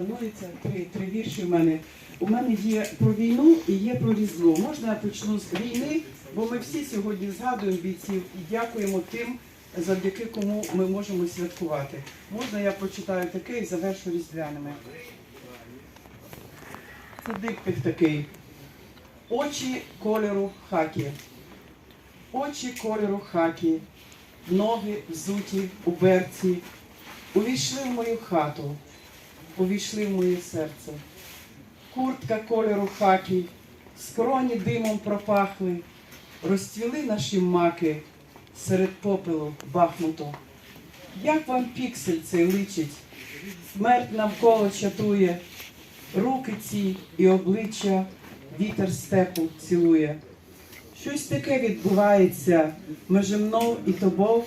Шанується три, три вірші в мене. У мене є про війну і є про різдво. Можна я почну з війни, бо ми всі сьогодні згадуємо бійців і дякуємо тим, завдяки кому ми можемо святкувати. Можна я почитаю таке і завершу різдвяними. Це диптих такий. Очі кольору хакі. Очі кольору хакі, ноги взуті у берці, увійшли в мою хату, увійшли в моє серце. Куртка кольору хакі, скроні димом пропахли, розцвіли наші маки серед попелу бахмуту. Як вам піксель цей личить, смерть навколо чатує, руки ці і обличчя вітер степу цілує. Щось таке відбувається межи мною і тобою,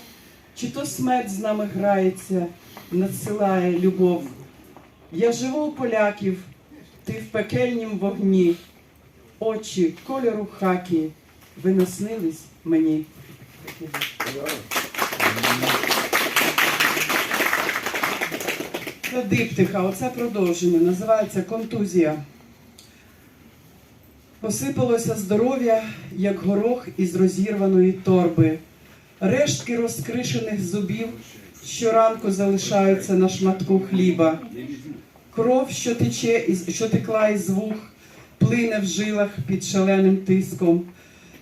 чи то смерть з нами грається, надсилає любов. Я живу у поляків, ти в пекельнім вогні, очі кольору хакі, ви наснились мені. Це диптиха, оце продовження, називається контузія. Посипалося здоров'я, як горох із розірваної торби. Рештки розкришених зубів щоранку залишаються на шматку хліба. Кров, що тече, що текла із вух, плине в жилах під шаленим тиском.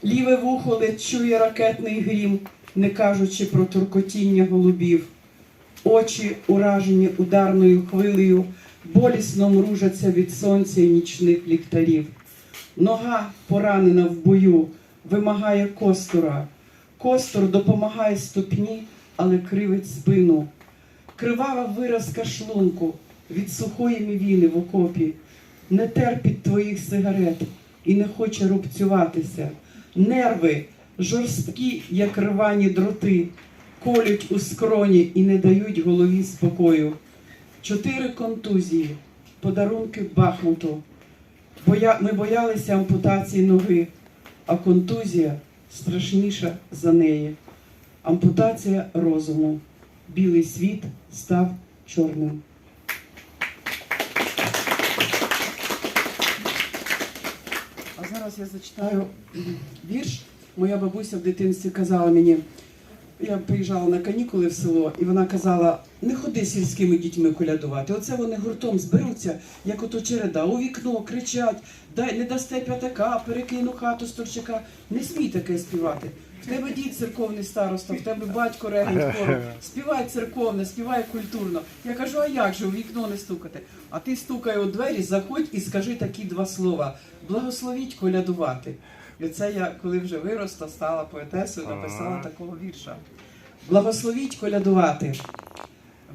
Ліве вухо ледь чує ракетний грім, не кажучи про туркотіння голубів. Очі, уражені ударною хвилею, болісно мружаться від сонця і нічних ліхтарів. Нога, поранена в бою, вимагає костура. Костур допомагає ступні, але кривить спину. Кривава виразка шлунку від сухої мівіни в окопі. Не терпить твоїх сигарет і не хоче рубцюватися. Нерви жорсткі, як рвані дроти, колють у скроні і не дають голові спокою. Чотири контузії, подарунки Бахмуту. Боя... Ми боялися ампутації ноги, а контузія страшніша за неї. Ампутація розуму. Білий світ став чорним. А зараз я зачитаю вірш. Моя бабуся в дитинстві казала мені, я приїжджала на канікули в село, і вона казала: не ходи сільськими дітьми колядувати. Оце вони гуртом зберуться, як ото череда, у вікно кричать, дай не дасте п'ятака, перекину хату сторчака. Не смій таке співати. В тебе дід церковний староста, в тебе батько регент хору. Співай церковне, співай культурно. Я кажу, а як же у вікно не стукати? А ти стукай у двері, заходь і скажи такі два слова: благословіть колядувати. І це я, коли вже виросла, стала поетесою, написала такого вірша. Благословіть колядувати.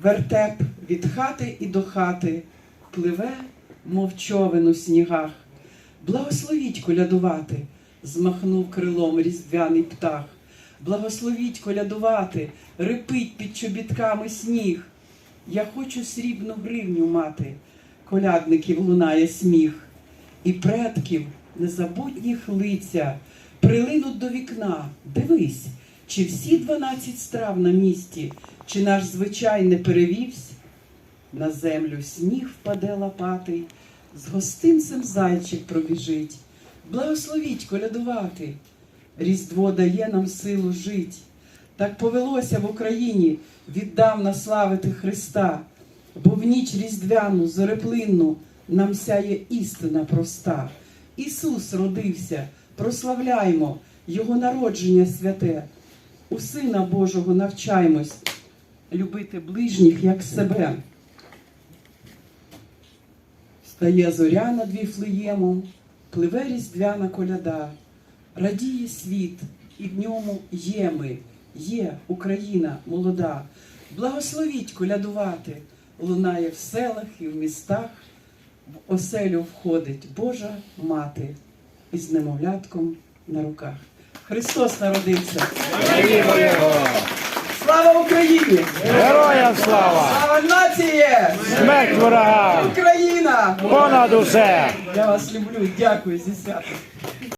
Вертеп від хати і до хати пливе, мов човен у снігах. Благословіть колядувати, змахнув крилом різдвяний птах. Благословіть колядувати, репить під чобітками сніг. Я хочу срібну гривню мати, колядників лунає сміх, і предків незабутніх лиця прилинуть до вікна. Дивись, чи всі дванадцять страв на місці, чи наш звичай не перевівсь? На землю сніг впаде лопатий, з гостинцем зайчик пробіжить. Благословіть колядувати, Різдво дає нам силу жить. Так повелося в Україні віддавна славити Христа, бо в ніч різдвяну, зореплинну нам сяє істина проста. Ісус родився, прославляймо Його народження святе. У Сина Божого навчаймось любити ближніх як себе. Стає зоря над віфлеємом, пливе різдвяна коляда, радіє світ, і в ньому є ми, є Україна молода. Благословіть колядувати, лунає в селах і в містах, в оселю входить Божа мати із немовлятком на руках. Христос народився. Слава Україні! Героям слава! Слава нації! Смерть ворогам! Україна! Понад усе! Я вас люблю, дякую зі святом.